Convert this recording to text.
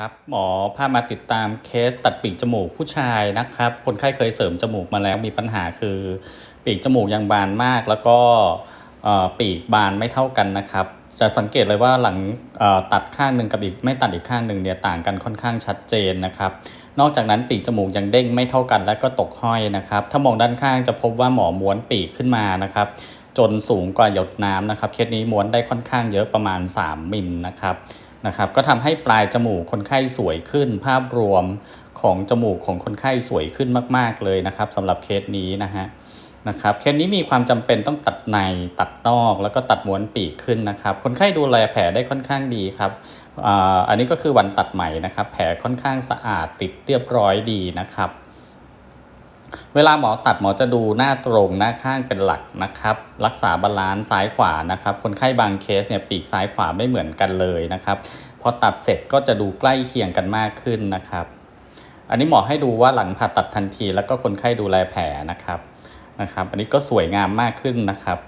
ครับหมอพามาติดตามเคสตัดปีกจมูกผู้ชายนะครับ คนไข้เคยเสริมจมูกมาแล้วมีปัญหาคือ ปีกจมูกยังบานมาก แล้วก็ปีกบานไม่เท่ากันนะครับ จะสังเกตเลยว่าหลังตัดข้างหนึ่งกับอีกไม่ตัดอีกข้างหนึ่งเนี่ยต่างกันค่อนข้างชัดเจนนะครับ นอกจากนั้นปีกจมูกยังเด้งไม่เท่ากันและก็ตกห้อยนะครับ ถ้ามองด้านข้างจะพบว่าหมอม้วนปีกขึ้นมานะครับ จนสูงกว่าหยดน้ำนะครับ เคสนี้ม้วนได้ค่อนข้างเยอะประมาณ 3มิลนะครับ นะครับก็ทำให้ปลายจมูกคนไข้สวยขึ้น ภาพรวมของจมูกของคนไข้สวยขึ้นมาก ๆเลยนะครับสำหรับเคสนี้นะฮะนะครับเคสนี้มีความจำเป็นต้องตัดในตัดนอกแล้วก็ตัดม้วนปีกขึ้นนะครับ คนไข้ดูแลแผลได้ค่อนข้างดีครับอ,อันนี้ก็คือวันตัดใหม่นะครับ แผลค่อนข้างสะอาดติดเรียบร้อยดีนะครับ เวลาหมอตัดหมอจะดูหน้าตรงหน้าข้างเป็นหลักนะครับ รักษาบาลานซ์ซ้ายขวานะครับ คนไข้บางเคสเนี่ยปีกซ้ายขวาไม่เหมือนกันเลยนะครับ พอตัดเสร็จก็จะดูใกล้เคียงกันมากขึ้นนะครับ อันนี้หมอให้ดูว่าหลังผ่าตัดทันที แล้วก็คนไข้ดูแลแผลนะครับนะครับ อันนี้ก็สวยงามมากขึ้นนะครับ